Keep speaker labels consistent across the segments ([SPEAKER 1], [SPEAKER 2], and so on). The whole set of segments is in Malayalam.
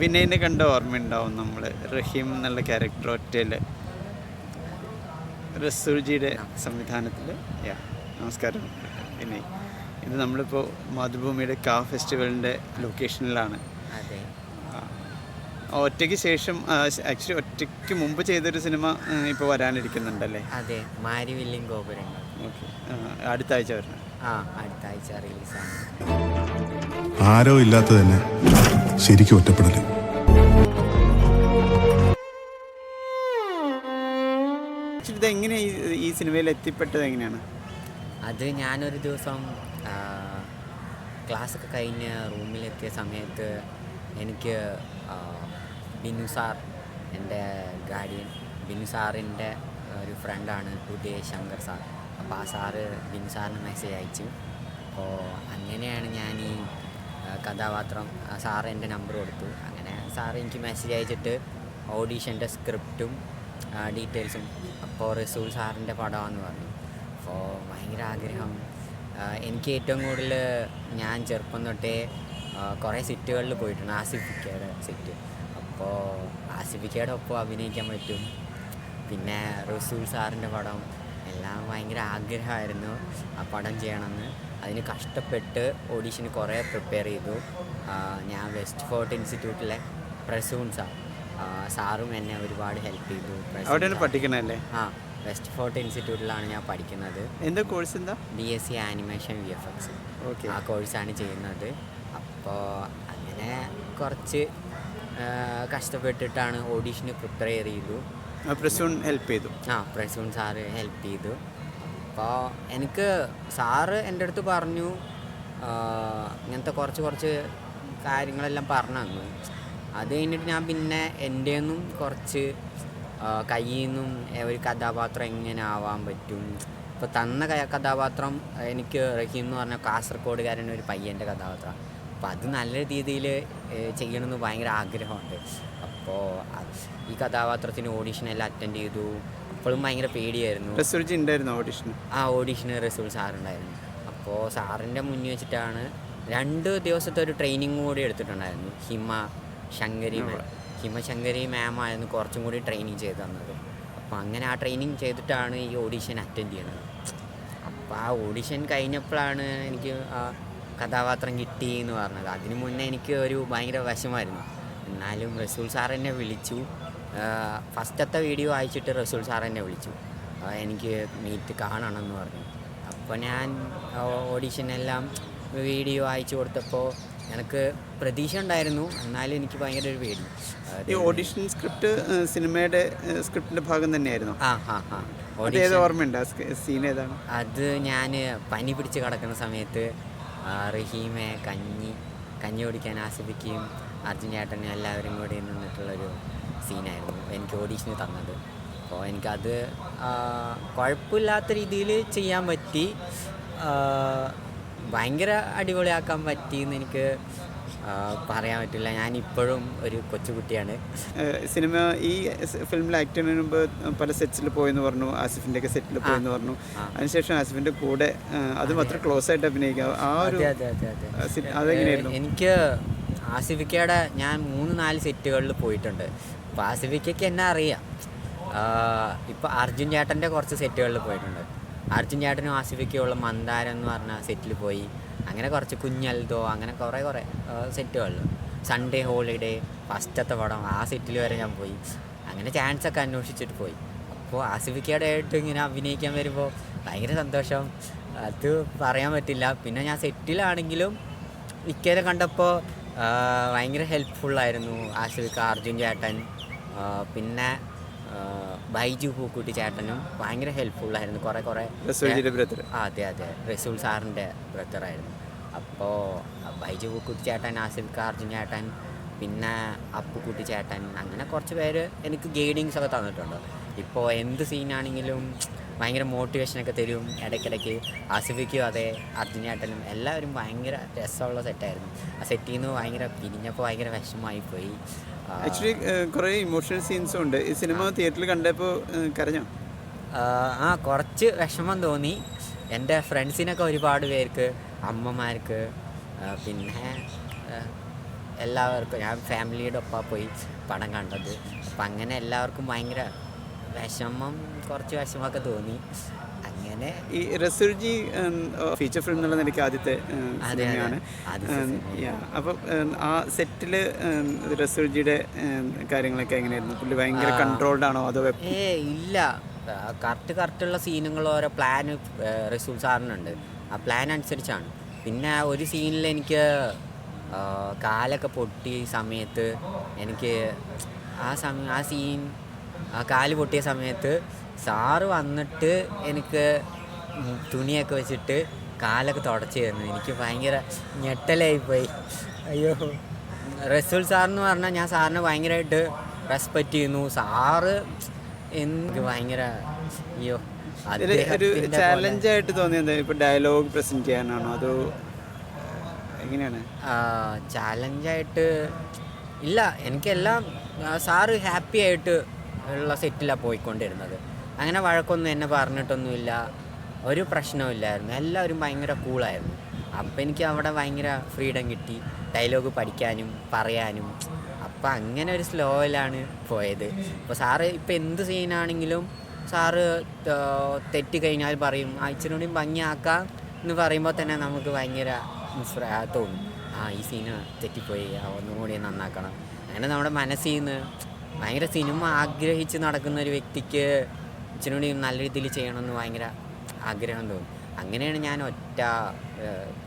[SPEAKER 1] വിനയനെ കണ്ട ഓർമ്മയുണ്ടാവും നമ്മൾ റഹീം എന്നുള്ള ക്യാരക്ടർ ഒറ്റയിൽ റസൂൽജിയുടെ സംവിധാനത്തിൽ യാ നമസ്കാരം. വിനയ് ഇത് നമ്മളിപ്പോൾ മാതൃഭൂമിയുടെ കാ ഫെസ്റ്റിവലിന്റെ ലൊക്കേഷനിലാണ് ഒറ്റയ്ക്ക് ശേഷം ആക്ച്വലി ഒറ്റയ്ക്ക് മുമ്പ് ചെയ്തൊരു സിനിമ ഇപ്പോൾ വരാനിരിക്കുന്നുണ്ടല്ലേ?
[SPEAKER 2] അതെ. മാരി വില്ലിംഗ് ഗോപുരങ്ങൾ
[SPEAKER 1] ഓക്കെ അടുത്ത ആഴ്ച വരണം.
[SPEAKER 2] ആ അടുത്ത ആഴ്ച റിലീസാണ്.
[SPEAKER 3] ആരോ ഇല്ലാത്ത തന്നെ ശരിക്കും
[SPEAKER 1] ഒറ്റപ്പെടൽ. ഇത് എങ്ങനെ ഈ സിനിമയിൽ എത്തിപ്പെട്ടത് എങ്ങനെയാണ്?
[SPEAKER 2] അത് ഞാനൊരു ദിവസം ക്ലാസ് ക്ലാസ്സൊക്കെ കഴിഞ്ഞ് റൂമിലെത്തിയ സമയത്ത് എനിക്ക് ആ, ബിനു സാർ എന്റെ ഗാർഡിയൻ ബിനു സാറിന്റെ ഒരു ഫ്രണ്ടാണ് ഉദയ ശങ്കർ സാർ. അപ്പോൾ ആ സാറ് ബിൻസാറിന് മെസ്സേജ് അയച്ചു. അപ്പോൾ അങ്ങനെയാണ് ഞാൻ ഈ കഥാപാത്രം സാറ് എന്റെ നമ്പർ കൊടുത്തു. അങ്ങനെ സാറ് എനിക്ക് മെസ്സേജ് അയച്ചിട്ട് ഓഡീഷന്റെ സ്ക്രിപ്റ്റും ഡീറ്റെയിൽസും അപ്പോൾ റസൂൽ സാറിന്റെ പടമാണെന്ന് പറഞ്ഞു. അപ്പോൾ ഭയങ്കര ആഗ്രഹം. എനിക്ക് ഏറ്റവും കൂടുതൽ ഞാൻ ചെറുപ്പം തൊട്ടേ കുറേ സിറ്റുകളിൽ പോയിട്ടുണ്ട്. ആസിഫിക്കയുടെ സിറ്റ് അപ്പോൾ ആസിഫിക്കയുടെ ഒപ്പം അഭിനയിക്കാൻ പറ്റും. പിന്നെ റസൂൽ സാറിന്റെ പടം എല്ലാം ഭയങ്കര ആഗ്രഹമായിരുന്നു ആ പടം ചെയ്യണമെന്ന്. അതിന് കഷ്ടപ്പെട്ട് ഓഡീഷന് കുറേ പ്രിപ്പയർ ചെയ്തു. ഞാൻ വെസ്റ്റ് ഫോർട്ട് ഇൻസ്റ്റിറ്റ്യൂട്ടിലെ പ്രസൂൺ സാർ സാറും എന്നെ ഒരുപാട് ഹെൽപ്പ് ചെയ്തു.
[SPEAKER 1] പഠിക്കണല്ലേ
[SPEAKER 2] ആ വെസ്റ്റ് ഫോർട്ട് ഇൻസ്റ്റിറ്റ്യൂട്ടിലാണ് ഞാൻ പഠിക്കുന്നത്.
[SPEAKER 1] എന്താ കോഴ്സ് എന്താ?
[SPEAKER 2] B S C animation V F X
[SPEAKER 1] okay
[SPEAKER 2] ആ കോഴ്സാണ് ചെയ്യുന്നത്. അപ്പോൾ അങ്ങനെ കുറച്ച് കഷ്ടപ്പെട്ടിട്ടാണ് ഓഡീഷന് പ്രിപ്പയർ ചെയ്തു.
[SPEAKER 1] പ്രസൂൺ ഹെൽപ്പ് ചെയ്തു.
[SPEAKER 2] ആ പ്രസൂൺ സാറ് ഹെൽപ്പ് ചെയ്തു. അപ്പോൾ എനിക്ക് സാറ് എന്റെ അടുത്ത് പറഞ്ഞു ഇങ്ങനത്തെ കുറച്ച് കുറച്ച് കാര്യങ്ങളെല്ലാം പറഞ്ഞു തന്നു അത് കഴിഞ്ഞിട്ട് ഞാൻ പിന്നെ എന്റെ നിന്നും കുറച്ച് കയ്യിൽ നിന്നും ഒരു കഥാപാത്രം എങ്ങനെ ആവാൻ പറ്റും. ഇപ്പോൾ തന്ന കഥാപാത്രം എനിക്ക് റഹീം എന്ന് പറഞ്ഞ കാസർഗോഡുകാരൻ ഒരു പയ്യന്റെ കഥാപാത്രം. അപ്പോൾ അത് നല്ല രീതിയിൽ ചെയ്യണമെന്ന് ഭയങ്കര ആഗ്രഹമുണ്ട്. അപ്പോൾ ഈ കഥാപാത്രത്തിന് ഓഡീഷനെല്ലാം അറ്റൻഡ് ചെയ്തു. അപ്പോഴും ഭയങ്കര പേടിയായിരുന്നു.
[SPEAKER 1] റസൂൽജി ഉണ്ടായിരുന്നു ഓഡീഷൻ
[SPEAKER 2] ആ ഓഡീഷന് റിസൾട്ട് സാറുണ്ടായിരുന്നു. അപ്പോൾ സാറിന്റെ മുന്നിൽ വെച്ചിട്ടാണ് രണ്ട് ദിവസത്തെ ഒരു ട്രെയിനിങ് കൂടി എടുത്തിട്ടുണ്ടായിരുന്നു. ഹിമ ശങ്കരി ഹിമ ശങ്കരി മാം ആയിരുന്നു കുറച്ചും കൂടി ട്രെയിനിങ് ചെയ്ത് തന്നത്. അപ്പോൾ അങ്ങനെ ആ ട്രെയിനിങ് ചെയ്തിട്ടാണ് ഈ ഓഡീഷൻ അറ്റൻഡ് ചെയ്യുന്നത്. അപ്പോൾ ആ ഓഡീഷൻ കഴിഞ്ഞപ്പോഴാണ് എനിക്ക് ആ കഥാപാത്രം കിട്ടി എന്ന് പറഞ്ഞത്. അതിനു മുന്നേ എനിക്ക് ഒരു ഭയങ്കര വിഷമായിരുന്നു എന്നാലും റസൂൽ സാർ എന്നെ വിളിച്ചു. ഫസ്റ്റത്തെ വീഡിയോ അയച്ചിട്ട് റസൂൽ സാർ എന്നെ വിളിച്ചു. എനിക്ക് മീറ്റ് കാണണം എന്ന് പറഞ്ഞു. അപ്പോൾ ഞാൻ ഓഡീഷനെല്ലാം വീഡിയോ അയച്ചു കൊടുത്തപ്പോൾ എനിക്ക് പ്രതീക്ഷ ഉണ്ടായിരുന്നു. എന്നാലും എനിക്ക് ഭയങ്കര ഒരു പേടി.
[SPEAKER 1] ഈ ഓഡിഷൻ സ്ക്രിപ്റ്റ് സിനിമയുടെ സ്ക്രിപ്റ്റിന്റെ ഭാഗം തന്നെയായിരുന്നു?
[SPEAKER 2] ആ ഹാ ഹാ
[SPEAKER 1] ഏത് ഓർമ്മയുണ്ട്? സീൻ ഏതാണ്?
[SPEAKER 2] അത് ഞാൻ പനി പിടിച്ച് കിടക്കുന്ന സമയത്ത് റഹീമെ കഞ്ഞി കഞ്ഞി കുടിക്കാൻ ആസ്വദിക്കുകയും അർജുൻ ചേട്ടനും എല്ലാവരും കൂടി നിന്നിട്ടുള്ളൊരു സീനായിരുന്നു എനിക്ക് ഓഡീഷന് തന്നത്. അപ്പോൾ എനിക്കത് കുഴപ്പമില്ലാത്ത രീതിയിൽ ചെയ്യാൻ പറ്റി. ഭയങ്കര അടിപൊളിയാക്കാൻ പറ്റിയെന്ന് എനിക്ക് പറയാൻ പറ്റില്ല. ഞാൻ ഇപ്പോഴും ഒരു കൊച്ചുകുട്ടിയാണ്.
[SPEAKER 1] സിനിമ ഈ ഫിലിമിൽ ആക്ട് ചെയ്യുന്നതിന് മുമ്പ് പല സെറ്റ്സിൽ പോയെന്ന് പറഞ്ഞു. ആസിഫിന്റെ ഒക്കെ സെറ്റിൽ പോയെന്ന് പറഞ്ഞു. അതിനുശേഷം ആസിഫിന്റെ കൂടെ അതും അത്ര ക്ലോസ് ആയിട്ട് അഭിനയിക്കാം. ആ ഒരു അതെങ്ങനെയായിരുന്നു?
[SPEAKER 2] എനിക്ക് ആസിഫിക്കയുടെ ഞാൻ മൂന്ന് നാല് സെറ്റുകളിൽ പോയിട്ടുണ്ട്. അപ്പോൾ ആസിഫിക്കയ്ക്ക് എന്നെ അറിയാം. ഇപ്പോൾ അർജുൻ ചേട്ടന്റെ കുറച്ച് സെറ്റുകളിൽ പോയിട്ടുണ്ട്. അർജുൻ ചേട്ടനും ആസിഫിക്കുള്ള മന്ദാരം എന്ന് പറഞ്ഞ സെറ്റിൽ പോയി. അങ്ങനെ കുറച്ച് കുഞ്ഞൽദോ അങ്ങനെ കുറേ കുറേ സെറ്റുകളിൽ. സൺഡേ ഹോളിഡേ ഫസ്റ്റത്തെ പടം ആ സെറ്റിൽ വരെ ഞാൻ പോയി. അങ്ങനെ ചാൻസ് ഒക്കെ അന്വേഷിച്ചിട്ട് പോയി. അപ്പോൾ ആസിഫിക്കയുടെ ആയിട്ട് ഇങ്ങനെ അഭിനയിക്കാൻ വരുമ്പോൾ ഭയങ്കര സന്തോഷം. അത് പറയാൻ പറ്റില്ല. പിന്നെ ഞാൻ സെറ്റിലാണെങ്കിലും ഇക്കരെ കണ്ടപ്പോൾ ഭയങ്കര ഹെൽപ്ഫുള്ളായിരുന്നു ആസിഫിക്ക അർജുൻ ചേട്ടൻ പിന്നെ ബൈജു പൂക്കുട്ടി ചേട്ടനും ഭയങ്കര ഹെൽപ്ഫുള്ളായിരുന്നു കുറേ കുറേ
[SPEAKER 1] ബ്രദർ
[SPEAKER 2] അതെ അതെ. റസൂൽ സാറിന്റെ ബ്രദറായിരുന്നു അപ്പോൾ ബൈജു പൂക്കുട്ടി ചേട്ടൻ ആസിഫ് അർജുൻ ചേട്ടൻ പിന്നെ അപ്പുക്കുട്ടി ചേട്ടൻ അങ്ങനെ കുറച്ച് പേര് എനിക്ക് ഗൈഡിങ്സ് ഒക്കെ തന്നിട്ടുണ്ട്. ഇപ്പോൾ എന്ത് സീനാണെങ്കിലും ഭയങ്കര മോട്ടിവേഷനൊക്കെ തരും. ഇടയ്ക്കിടയ്ക്ക് ആസിഫിക്കും അതെ അർജുനേട്ടനും എല്ലാവരും ഭയങ്കര രസമുള്ള സെറ്റായിരുന്നു ആ സെറ്റിൽ നിന്ന് ഭയങ്കര പിരിഞ്ഞപ്പോൾ ഭയങ്കര വിഷമമായി പോയി
[SPEAKER 1] ആക്ച്വലി കുറേ ഇമോഷണൽ സീൻസും ഉണ്ട്. ഈ സിനിമ തിയേറ്ററിൽ കണ്ടപ്പോൾ കരഞ്ഞോ?
[SPEAKER 2] ആ, ആ കുറച്ച് വിഷമം തോന്നി. എന്റെ ഫ്രണ്ട്സിനൊക്കെ ഒരുപാട് പേർക്ക് അമ്മമാർക്ക് പിന്നെ എല്ലാവർക്കും ഞാൻ ഫാമിലിയുടെ ഒപ്പം പോയി പടം കണ്ടത്. അപ്പം അങ്ങനെ എല്ലാവർക്കും ഭയങ്കര വിഷമം കുറച്ച് വിഷമമൊക്കെ തോന്നി. അങ്ങനെ
[SPEAKER 1] ഈ റസുർജി ഫീച്ചർ ഫിലിം എന്നുള്ള നിലയ്ക്ക് ആദ്യത്തെ സിനിമയാണ്. അപ്പം ആ സെറ്റിൽ റസുർജിയുടെ കാര്യങ്ങളൊക്കെ എങ്ങനെയായിരുന്നു? പുള്ളി ഭയങ്കര കൺട്രോൾഡ് ആണോ അതോ
[SPEAKER 2] ഏ ഇല്ല. കറക്റ്റ് കറക്റ്റുള്ള സീനുകൾ ഓരോ പ്ലാൻ റസൂൽ സാറിനുണ്ട്. ആ പ്ലാൻ അനുസരിച്ചാണ്. പിന്നെ ഒരു സീനിൽ എനിക്ക് കാലൊക്കെ പൊട്ടി സമയത്ത് എനിക്ക് ആ സമയം ആ സീൻ ആ കാൽ പൊട്ടിയ സമയത്ത് സാറ് വന്നിട്ട് എനിക്ക് തുണിയൊക്കെ വെച്ചിട്ട് കാലൊക്കെ തുടച്ച് തന്നു. എനിക്ക് ഭയങ്കര ഞെട്ടലായിപ്പോയി. അയ്യോ. റസൂൽ സാറെന്ന് പറഞ്ഞാൽ ഞാൻ സാറിനെ ഭയങ്കരമായിട്ട് റെസ്പെക്റ്റ് ചെയ്യുന്നു. സാറ് എനിക്ക് ഭയങ്കര അയ്യോ
[SPEAKER 1] ഒരു
[SPEAKER 2] ചാലഞ്ചായിട്ട്
[SPEAKER 1] ചാലഞ്ച് ആയിട്ട് തോന്നിയത് ഇപ്പൊ ഡയലോഗ് പ്രസന്റ് ചെയ്യാനാണോ? അതോ എങ്ങനെയാണ്?
[SPEAKER 2] ചാലഞ്ചായിട്ട് ഇല്ല. എനിക്കെല്ലാം സാറ് ഹാപ്പി ആയിട്ട് ഉള്ള സെറ്റിലാണ് പോയിക്കൊണ്ടിരുന്നത്. അങ്ങനെ വഴക്കൊന്നും എന്നെ പറഞ്ഞിട്ടൊന്നുമില്ല. ഒരു പ്രശ്നമില്ലായിരുന്നു എല്ലാവരും ഭയങ്കര കൂളായിരുന്നു. അപ്പം എനിക്ക് അവിടെ ഭയങ്കര ഫ്രീഡം കിട്ടി. ഡയലോഗ് പഠിക്കാനും പറയാനും. അപ്പം അങ്ങനെ ഒരു സ്ലോയിലാണ് പോയത്. അപ്പോൾ സാറ് ഇപ്പം എന്ത് സീനാണെങ്കിലും സാറ് തെറ്റ് കഴിഞ്ഞാൽ പറയും കൂടി ഭംഗിയാക്കാം എന്ന് പറയുമ്പോൾ തന്നെ നമുക്ക് ഭയങ്കര തോന്നും. ആ ഈ സീന് തെറ്റിപ്പോയി. ഒന്നുകൂടി ഒന്നും കൂടി നന്നാക്കണം. അങ്ങനെ നമ്മുടെ മനസ്സിൽ നിന്ന് ഭയങ്കര സിനിമ ആഗ്രഹിച്ച് നടക്കുന്ന ഒരു വ്യക്തിക്ക് ഇച്ചിരി നല്ല രീതിയിൽ ചെയ്യണമെന്ന് ഭയങ്കര ആഗ്രഹം തോന്നും. അങ്ങനെയാണ് ഞാൻ ഒറ്റ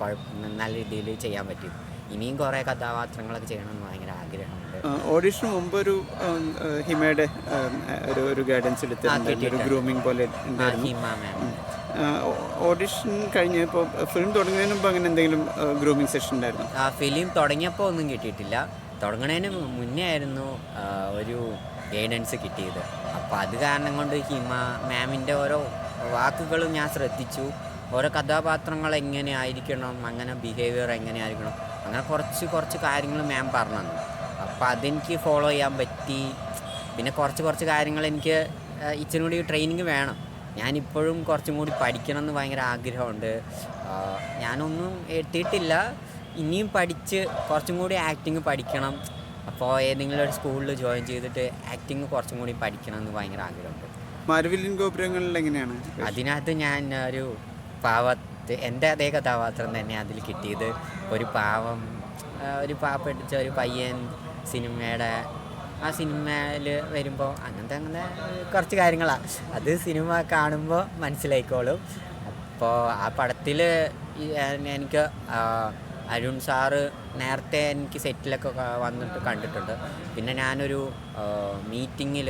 [SPEAKER 2] കുഴപ്പം നല്ല രീതിയിൽ ചെയ്യാൻ പറ്റിയത് ഇനിയും കുറേ കഥാപാത്രങ്ങളൊക്കെ ചെയ്യണമെന്ന് ഭയങ്കര ആഗ്രഹമുണ്ട്.
[SPEAKER 1] ഓഡിഷന് മുമ്പ് ഒരു ഹിമയുടെ ഒരു ഒരു ഗൈഡൻസ്
[SPEAKER 2] എടുത്ത്
[SPEAKER 1] ഗ്രൂമിംഗ് പോലെ
[SPEAKER 2] ഹിമ മാം
[SPEAKER 1] ഓഡിഷൻ കഴിഞ്ഞപ്പോൾ ഫിലിം തുടങ്ങുന്നതിന് മുമ്പ് അങ്ങനെ എന്തെങ്കിലും ഗ്രൂമിംഗ് സെഷൻ ഉണ്ടായിരുന്നു?
[SPEAKER 2] ആ ഫിലിം തുടങ്ങിയപ്പോൾ ഒന്നും കിട്ടിയിട്ടില്ല. തുടങ്ങണതിന് മുന്നേ ആയിരുന്നു ഒരു ഗൈഡൻസ് കിട്ടിയത്. അപ്പോൾ അത് കാരണം കൊണ്ട് ഹിമ മാമിന്റെ ഓരോ വാക്കുകളും ഞാൻ ശ്രദ്ധിച്ചു. ഓരോ കഥാപാത്രങ്ങൾ എങ്ങനെ ആയിരിക്കണം അങ്ങനെ ബിഹേവിയർ എങ്ങനെ ആയിരിക്കണം അങ്ങനെ കുറച്ച് കുറച്ച് കാര്യങ്ങൾ മാം പറഞ്ഞു തന്നു. അപ്പോൾ അതെനിക്ക് ഫോളോ ചെയ്യാൻ പറ്റി. പിന്നെ കുറച്ച് കുറച്ച് കാര്യങ്ങൾ എനിക്ക് ഇച്ചിരി കൂടി ട്രെയിനിങ് വേണം. ഞാനിപ്പോഴും കുറച്ചും കൂടി പഠിക്കണം എന്ന് ഭയങ്കര ആഗ്രഹമുണ്ട്. ഞാനൊന്നും എത്തിയിട്ടില്ല. ഇനിയും പഠിച്ച് കുറച്ചും കൂടി ആക്ടിങ് പഠിക്കണം. അപ്പോൾ ഏതെങ്കിലും ഒരു സ്കൂളിൽ ജോയിൻ ചെയ്തിട്ട് ആക്ടിങ് കുറച്ചും കൂടി പഠിക്കണം എന്ന് ഭയങ്കര ആഗ്രഹമുണ്ട്.
[SPEAKER 1] മരവില്ലിൻ ഗോപുരങ്ങളിൽ എങ്ങനെയാണ്?
[SPEAKER 2] അതിനകത്ത് ഞാൻ ഒരു പാവത്ത് എന്റെ അതേ കഥാപാത്രം തന്നെ അതിൽ കിട്ടിയത്. ഒരു പാവം ഒരു പാവപ്പെട്ടിച്ച ഒരു പയ്യൻ സിനിമയുടെ ആ സിനിമയിൽ വരുമ്പോൾ അങ്ങനത്തെ അങ്ങനെ കുറച്ച് കാര്യങ്ങളാണ് അത് സിനിമ കാണുമ്പോൾ മനസ്സിലായിക്കോളും. അപ്പോൾ ആ പടത്തിൽ എനിക്ക് അരുൺ സാറ് നേരത്തെ എനിക്ക് സെറ്റിലൊക്കെ വന്നിട്ട് കണ്ടിട്ടുണ്ട്. പിന്നെ ഞാനൊരു മീറ്റിങ്ങിൽ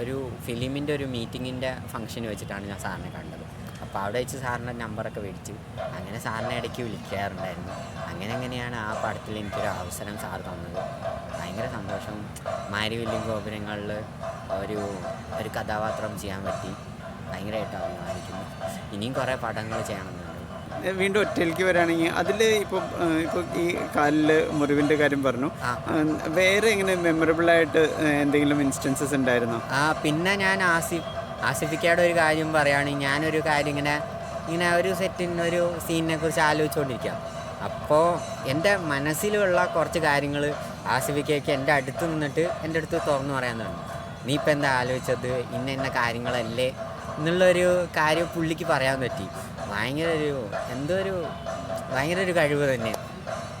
[SPEAKER 2] ഒരു ഫിലിമിന്റെ ഒരു മീറ്റിങ്ങിന്റെ ഫംഗ്ഷൻ വെച്ചിട്ടാണ് ഞാൻ സാറിനെ കണ്ടത്. അപ്പോൾ അവിടെ വെച്ച് സാറിന്റെ നമ്പറൊക്കെ മേടിച്ചു അങ്ങനെ സാറിനെ ഇടയ്ക്ക് വിളിക്കാറുണ്ടായിരുന്നു. അങ്ങനെ അങ്ങനെയാണ് ആ പടത്തിൽ എനിക്കൊരു അവസരം സാർ തന്നത്? ഭയങ്കര സന്തോഷം. മാരിവില്യം ഗോപുരങ്ങളിൽ ഒരു ഒരു കഥാപാത്രം ചെയ്യാൻ പറ്റി. ഭയങ്കരമായിട്ട് അഭിമാനിക്കുന്നു. ഇനിയും കുറേ പടങ്ങൾ
[SPEAKER 1] ഏഹ് വീണ്ടും ഒറ്റയിലേക്ക് വരാണെങ്കിൽ അതിൽ ഇപ്പോൾ ഇപ്പോൾ ഈ കാലിൽ മുറിവിന്റെ കാര്യം പറഞ്ഞു. വേറെ എങ്ങനെ മെമ്മറബിൾ ആയിട്ട് എന്തെങ്കിലും ഇൻസ്റ്റൻസസ് ഉണ്ടായിരുന്നോ?
[SPEAKER 2] ആ പിന്നെ ഞാൻ ആസിഫ് ആസിഫിക്കയുടെ ഒരു കാര്യം പറയുകയാണെങ്കിൽ ഞാനൊരു കാര്യം ഇങ്ങനെ ഇങ്ങനെ ഒരു സെറ്റിന് ഒരു സീനിനെ കുറിച്ച് ആലോചിച്ചുകൊണ്ടിരിക്കുക അപ്പോൾ എന്റെ മനസ്സിലുള്ള കുറച്ച് കാര്യങ്ങൾ ആസിഫിക്കയ്ക്ക് എന്റെ അടുത്ത് നിന്നിട്ട് എന്റെ അടുത്ത് തുറന്നു പറയാൻ തുടങ്ങി. നീ ഇപ്പം എന്താ ആലോചിച്ചത്? ഇന്ന ഇന്ന കാര്യങ്ങളല്ലേ? എന്നുള്ളൊരു കാര്യം പുള്ളിക്ക് പറയാൻ പറ്റി. ഭയങ്കര ഒരു എന്തോ ഒരു ഭയങ്കര ഒരു കഴിവ് തന്നെ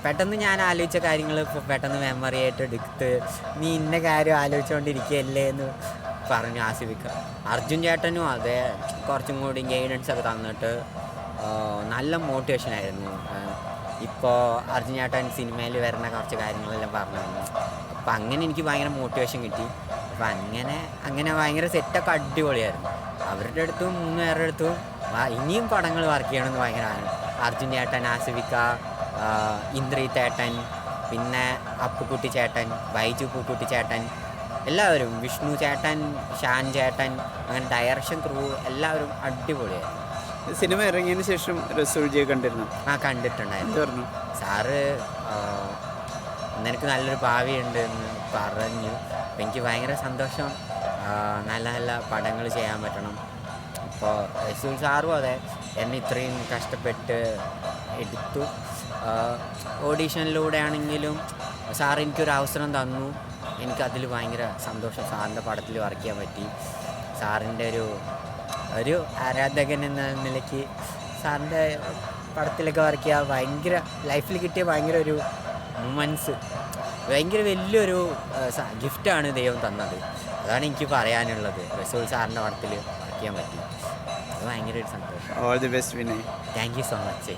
[SPEAKER 2] പെട്ടെന്ന് ഞാൻ ആലോചിച്ച കാര്യങ്ങൾ ഇപ്പോൾ പെട്ടെന്ന് മെമ്മറി ആയിട്ട് എടുത്ത് നീ ഇന്ന കാര്യം ആലോചിച്ചുകൊണ്ടിരിക്കുകയല്ലേ എന്ന് പറഞ്ഞു ആസ്വദിക്കുക അർജുൻ ചേട്ടനും അതെ കുറച്ചും കൂടി ഗൈഡൻസ് ഒക്കെ തന്നിട്ട് നല്ല മോട്ടിവേഷൻ ആയിരുന്നു. ഇപ്പോൾ അർജുൻ ചേട്ടൻ സിനിമയിൽ വരുന്ന കുറച്ച് കാര്യങ്ങളെല്ലാം പറഞ്ഞു തന്നു. അപ്പം അങ്ങനെ എനിക്ക് ഭയങ്കര മോട്ടിവേഷൻ കിട്ടി. അപ്പം അങ്ങനെ അങ്ങനെ ഭയങ്കര സെറ്റൊക്കെ അടിപൊളിയായിരുന്നു. അവരുടെ അടുത്തും മൂന്ന് പേരുടെ അടുത്തും ഇനിയും പടങ്ങൾ വർക്ക് ചെയ്യണമെന്ന് ഭയങ്കര. അർജുൻ ചേട്ടൻ ആസിഫിക്ക ഇന്ദ്രി ചേട്ടൻ പിന്നെ അപ്പുക്കുട്ടി ചേട്ടൻ ബൈജു പൂക്കുട്ടി ചേട്ടൻ എല്ലാവരും വിഷ്ണു ചേട്ടൻ ഷാൻ ചേട്ടൻ അങ്ങനെ ഡയറക്ഷൻ ക്രൂ എല്ലാവരും അടിപൊളിയായിരുന്നു.
[SPEAKER 1] സിനിമ ഇറങ്ങിയതിന് ശേഷം റസൂൾജിയെ കണ്ടിരുന്നു?
[SPEAKER 2] ആ കണ്ടിട്ടുണ്ടായിരുന്നു. സാറ് നിനക്ക് നല്ലൊരു ഭാവിയുണ്ട് എന്ന് പറഞ്ഞു. എനിക്ക് ഭയങ്കര സന്തോഷം. നല്ല നല്ല പടങ്ങൾ ചെയ്യാൻ പറ്റണം. ഇപ്പോൾ റസൂൽ സാറും അതെ എന്നെ ഇത്രയും കഷ്ടപ്പെട്ട് എടുത്തു. ഓഡീഷനിലൂടെ ആണെങ്കിലും സാർ എനിക്കൊരു അവസരം തന്നു. എനിക്കതിൽ ഭയങ്കര സന്തോഷം സാറിന്റെ പടത്തിൽ വർക്ക് ചെയ്യാൻ പറ്റി. സാറിന്റെ ഒരു ഒരു ആരാധകൻ എന്ന നിലയ്ക്ക് സാറിന്റെ പടത്തിലൊക്കെ വർക്ക് ചെയ്യാൻ ഭയങ്കര ലൈഫിൽ കിട്ടിയ ഭയങ്കര ഒരു മൊമെന്റ്സ്. ഭയങ്കര വലിയൊരു ഗിഫ്റ്റാണ് ദൈവം തന്നത്. അതാണ് എനിക്ക് പറയാനുള്ളത്. റസൂൽ സാറിന്റെ പടത്തിൽ വർക്ക് ചെയ്യാൻ പറ്റി. ഭയങ്കര ഒരു സന്തോഷം.
[SPEAKER 1] All the best Vinay
[SPEAKER 2] thank you so much